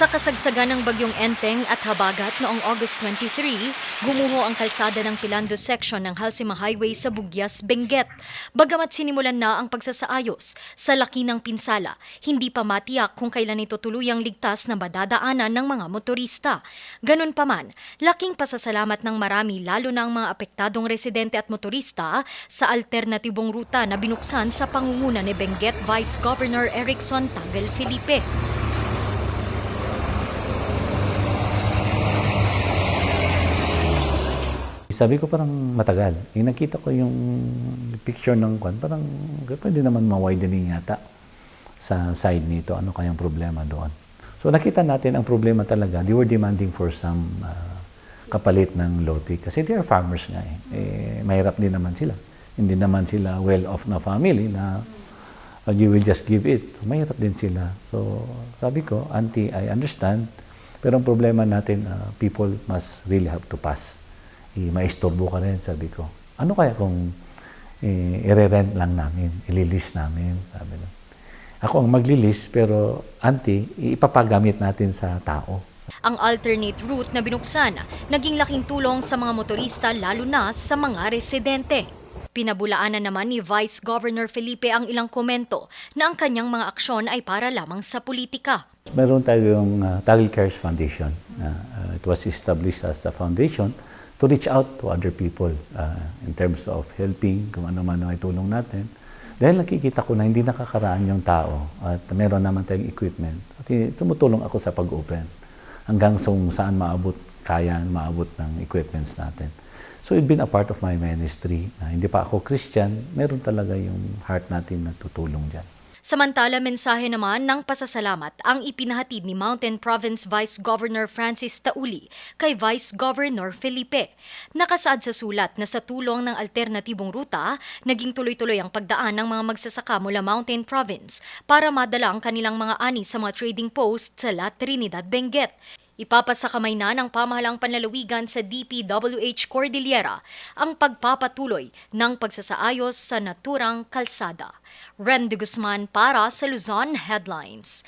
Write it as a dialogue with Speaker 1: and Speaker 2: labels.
Speaker 1: Sa kasagsagan ng bagyong Enteng at Habagat noong August 23, gumuho ang kalsada ng Pilando section ng Halsima Highway sa Bugyas, Benguet. Bagamat sinimulan na ang pagsasaayos sa laki ng pinsala, hindi pa matiyak kung kailan ito tuluyang ligtas na madadaanan ng mga motorista. Ganun pa laking pasasalamat ng marami lalo na ang mga apektadong residente at motorista sa alternatibong ruta na binuksan sa pangunguna ni Benguet Vice Governor Erickson Tagal Felipe.
Speaker 2: Sabi ko parang matagal. Yung nakita ko yung picture ng kwan, parang pwede naman ma-widening yata sa side nito. Ano kayang problema doon? So nakita natin ang problema talaga. They were demanding for some uh, kapalit ng lote. Kasi they are farmers nga eh. eh mahirap din naman sila. Hindi naman sila well-off na family na uh, you will just give it. Mahirap din sila. So sabi ko, Auntie, I understand. Pero ang problema natin, uh, people must really have to pass i maistorbo ka rin, sabi ko. Ano kaya kung eh, i-rent lang namin, ililis namin, sabi ko. Ako ang maglilis, pero auntie, ipapagamit natin sa tao.
Speaker 1: Ang alternate route na binuksan, naging laking tulong sa mga motorista lalo na sa mga residente. Pinabulaanan naman ni Vice Governor Felipe ang ilang komento na ang kanyang mga aksyon ay para lamang sa politika.
Speaker 2: Meron tayong uh, Tagal Cares Foundation. Uh, uh, it was established as a foundation to reach out to other people uh, in terms of helping, kung ano man ang itulong natin. Dahil nakikita ko na hindi nakakaraan yung tao at meron naman tayong equipment. At tumutulong ako sa pag-open hanggang saan maabot, kaya maabot ng equipments natin. So it's been a part of my ministry. Na hindi pa ako Christian, meron talaga yung heart natin na tutulong dyan.
Speaker 1: Samantala, mensahe naman ng pasasalamat ang ipinahatid ni Mountain Province Vice Governor Francis Tauli kay Vice Governor Felipe. Nakasaad sa sulat na sa tulong ng alternatibong ruta, naging tuloy-tuloy ang pagdaan ng mga magsasaka mula Mountain Province para madala ang kanilang mga ani sa mga trading post sa La Trinidad, Benguet. Ipapasakamay na ng pamahalang panlalawigan sa DPWH Cordillera ang pagpapatuloy ng pagsasaayos sa naturang kalsada. Ren de Guzman para sa Luzon Headlines.